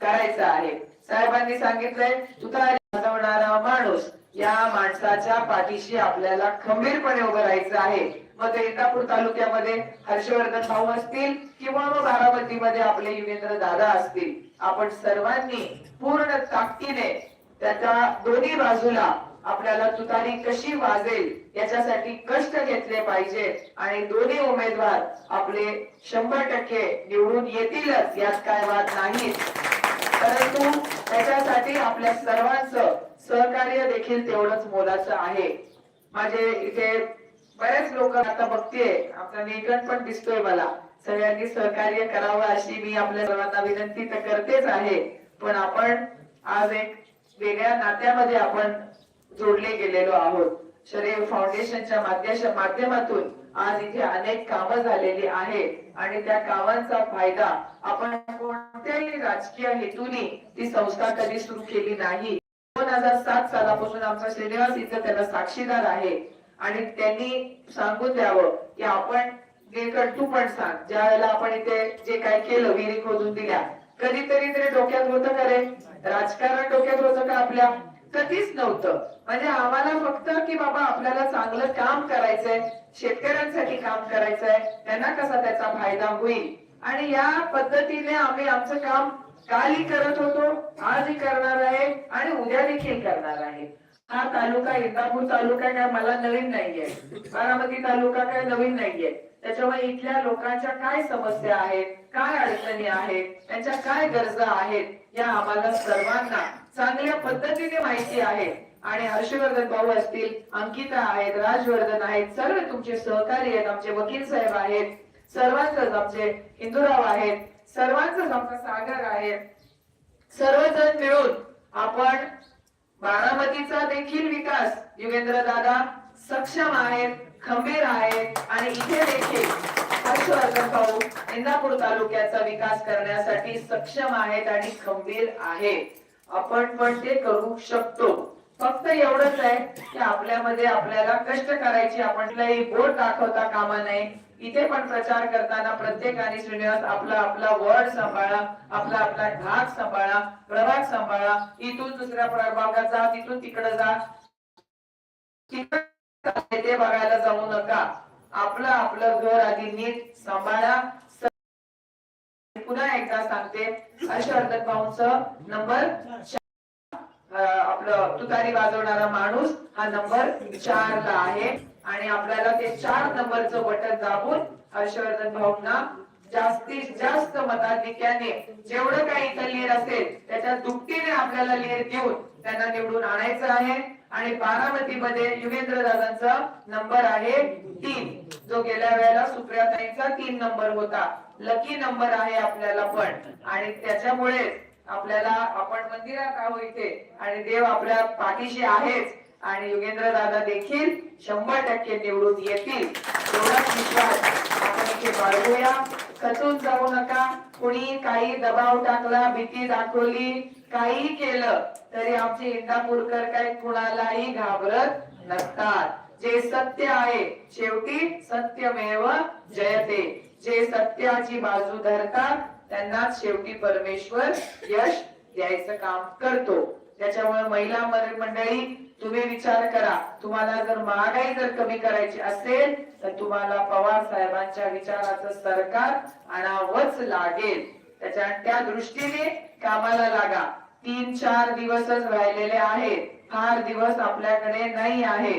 करायचा आहे. साहेबांनी सांगितलंय तुतारी वाजवणारा माणूस या माणसाच्या पाठीशी आपल्याला खंबीरपणे उभं राहायचं आहे. मग ते इंदापूर तालुक्यामध्ये हर्षवर्धन भाऊ असतील किंवा मग बारामतीमध्ये आपले युगेंद्र दादा असतील. आपण सर्वांनी पूर्ण ताकदीने त्याच्या दोन्ही बाजूला आपल्याला तुतारी कशी वाजेल याच्यासाठी कष्ट घेतले पाहिजे. आणि दोन्ही उमेदवार आपले शंभर टक्के निवडून येतीलच यात काय वाद नाही. परंतु त्याच्यासाठी आपल्या सर्वांचं सहकार्य देखील तेवढंच मोलाचं आहे. माझे इथे बरेच लोक आता बघतीये आपला नीलकंठ पण दिसतोय मला. सगळ्यांनी सहकार्य करावं अशी मी आपल्या सर्वांना विनंती तर करतेच आहे. पण आपण आज एक वेगळ्या नात्यामध्ये आपण जोडले गेलेलो आहोत. शरीर फाउंडेशनच्या माध्यमातून आज इथे अनेक कामं झालेली आहेत. आणि त्या कामांचा फायदा आपण कोणत्याही राजकीय हेतूने ती संस्था कधी सुरू केली नाही. दोन हजार सात सालापासून आमचा श्रीनिवास इथं त्याला साक्षीदार आहे. आणि त्यांनी सांगून द्यावं की आपण जे तू पण सांग ज्या वेळेला आपण इथे जे काय केलं विहिरी खोदून दिल्या कधीतरी तरी डोक्यात होतं का रे? राजकारण डोक्यात होतं का आपल्या? कधीच नव्हतं. म्हणजे आम्हाला फक्त की बाबा आपल्याला चांगलं काम करायचंय शेतकऱ्यांसाठी काम करायचंय त्यांना कसा त्याचा फायदा होईल? आणि या पद्धतीने आम्ही आमचं काम कालही करत होतो आजही करणार आहे आणि उद्या देखील करणार आहे. हा तालुका इंदापूर तालुका काय मला नवीन नाहीये. बारामती तालुका काय नवीन नाहीये. त्याच्यामुळे इथल्या लोकांच्या काय समस्या आहेत काय अडचणी आहेत त्यांच्या काय गरजा आहेत या आम्हाला सर्वांना चांगल्या पद्धतीने माहिती आहे. आणि हर्षवर्धन भाऊ असतील अंकिता आहेत राजवर्धन आहेत सर्व तुमचे सहकारी आहेत आमचे वकील साहेब आहेत सर्वांचंच आमचे इंदुराव आहेत सर्वांचंच आमचा सागर आहे. सर्वजण मिळून आपण बारामतीचा देखील विकास युगेंद्र दादा सक्षम आहेत. खंबीर आहेत आणि इथे देखील हर्षवर्धन भाऊ इंदापूर तालुक्याचा विकास करण्यासाठी सक्षम आहेत आणि खंबीर आहेत. आपण पण ते करू शकतो. फक्त एवढंच आहे की आपल्यामध्ये आपल्याला कष्ट करायची आपण कुठलाही बोट दाखवता कामा नये. इथे पण प्रचार करताना प्रत्येकाने श्रीनिवास आपला आपला वर्ड सांभाळा आपला आपला भाग सांभाळा प्रभाग सांभाळा. इथून दुसऱ्या प्रभागात जा तिथून तिकडे जा. तिकडे ते बघायला जाऊ नका. आपलं आपलं घर आधी नीट सांभाळा. पुन्हा एकदा सांगते हर्षवर्धन भाऊंचं नंबर आपलं तुतारी वाजवणारा माणूस हा नंबर चार ला आहे. आणि आपल्याला ते चार नंबरचं बटन दाबून हर्षवर्धन भाऊंना जास्तीत जास्त मताधिक्याने जेवढं काही इथं लीड असेल त्याच्या दुपटीने आपल्याला लिहिर देऊन त्यांना निवडून आणायचं आहे. आणि बारामतीमध्ये युगेंद्र दादांचा नंबर आहे तीन. जो गेल्या वेळेला सुप्रियाताईंचा तीन नंबर होता. लकी नंबर आहे आपल्याला पण. आणि त्याच्यामुळे आपल्याला आपण मंदिरात आहो इथे. आणि देव आपल्या पाठीशी आहेच. आणि युगेंद्र दादा देखील शंभर टक्के निवडून येतील. एवढाच विश्वास आपण इथे बाळगूया खचून जाऊ नका. कुणी काही दबाव टाकला भीती दाखवली काही केलं तरी आमचे इंदापूरकर काही कुणालाही घाबरत नसतात. जे सत्य आहे शेवटी सत्यमेव जयते. जे सत्याची बाजू धरतात त्यांनाच शेवटी परमेश्वर यश द्यायचं काम करतो. त्याच्यामुळे महिला मंडळी तुम्ही विचार करा. तुम्हाला जर महागाई जर कमी करायची असेल तर तुम्हाला पवार साहेबांच्या विचाराचं सरकार आणावंच लागेल. त्याच्या त्या दृष्टीने कामाला लागा. तीन चार दिवसच राहिलेले आहेत. फार दिवस आपल्याकडे नाही आहे